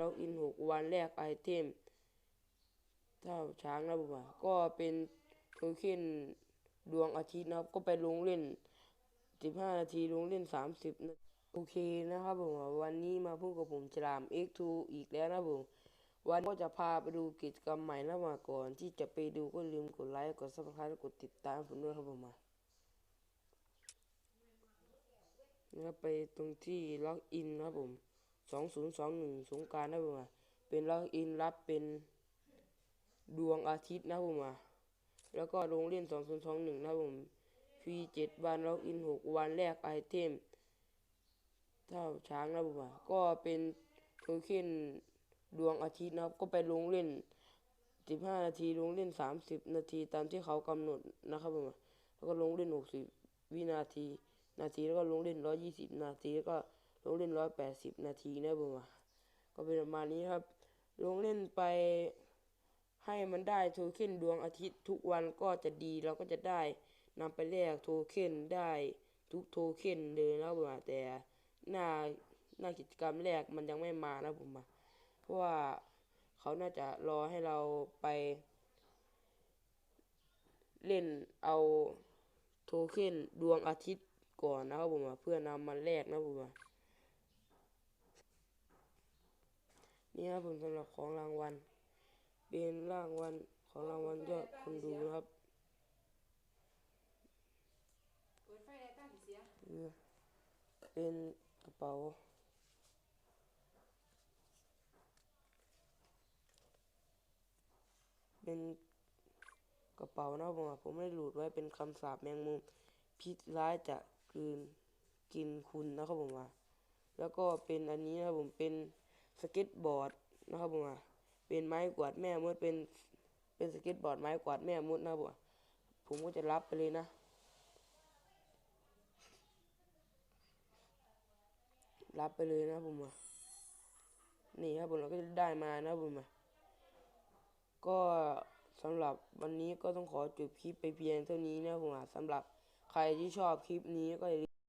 ล็อกอินหกวันแลกไอเทมเท่าช้างนะผมอะก็เป็นโทเค็นดวงอาทิตย์นะครับ ก็ไปลงเล่นสิบห้านาทีลงเล่นสามสิบนาทีโอเคนะครับผมวันนี้มาพูดกับผมฉลาม X2 อีกแล้วนะผมวันก็จะพาไปดูกิจกรรมใหม่นะมาก่อน ที่จะไปดูก็ลืมกดไลค์กดซับสไครต์กดติดตามผมด้วยครับผมมานะครับไปตรงที่ล็อกอินนะครับผม สองศูนย์สองหนึ่งสงการนะผมอะเป็นล็อกอินรับเป็นดวงอาทิตย์นะผมอะแล้วก็ลงเล่นสองศูนย์สองหนึ่งนะผมฟรีเจ็ดวันล็อกอินหกวันแรกไอเทมเท่าช้างนะผมอะก็เป็นโทเค็นดวงอาทิตย์นะครับ ก็ไปลงเล่น15นาทีลงเล่น30นาทีตามที่เขากำหนดนะครับผมแล้วก็ลงเล่น60วินาที นาทีแล้วก็ลงเล่น120นาทีแล้วก็ ลงเล่น180นาทีนะผมก็เป็นประมาณนี้ครับ ลงเล่นไปให้มันได้โทเค็นดวงอาทิตย์ทุกวันก็จะดีเราก็จะได้นำไปแลกโทเค็นได้ทุกโทเค็นเลยนะผมแต่หน้าหน้ากิจกรรมแรกมันยังไม่มานะผมเพราะว่าเขาน่าจะรอให้เราไป เล่นเอาโทเค็นดวงอาทิตย์ก่อนนะครับผมเพื่อนำมาแลกนะผม นี่ครับผมสำหรับของรางวัล เป็นรางวัลของรางวัลยอดคนดูครับเป็นกระเป๋าเป็นกระเป๋านะผมผมไม่ได้หลุดไว้เป็นคำสาปแมงมุมพิษร้ายจะกลืนกินคุณนะครับผมว่า แล้วก็เป็นอันนี้นะครับผมเป็น สเก็ตบอร์ดนะครับผมว่าเป็นไม้กวาดแม่มดเป็นเป็นสเก็ตบอร์ดไม้กวาดแม่มดนะครับผมอะผมก็จะรับไปเลยนะ รับไปเลยนะผมอะนี่ครับผมเราก็จะได้มานะผมอะก็สำหรับวันนี้ก็ต้องขอจบคลิปไปเพียงเท่านี้นะผมอะสำหรับใครที่ชอบคลิปนี้ก็อย่าลืม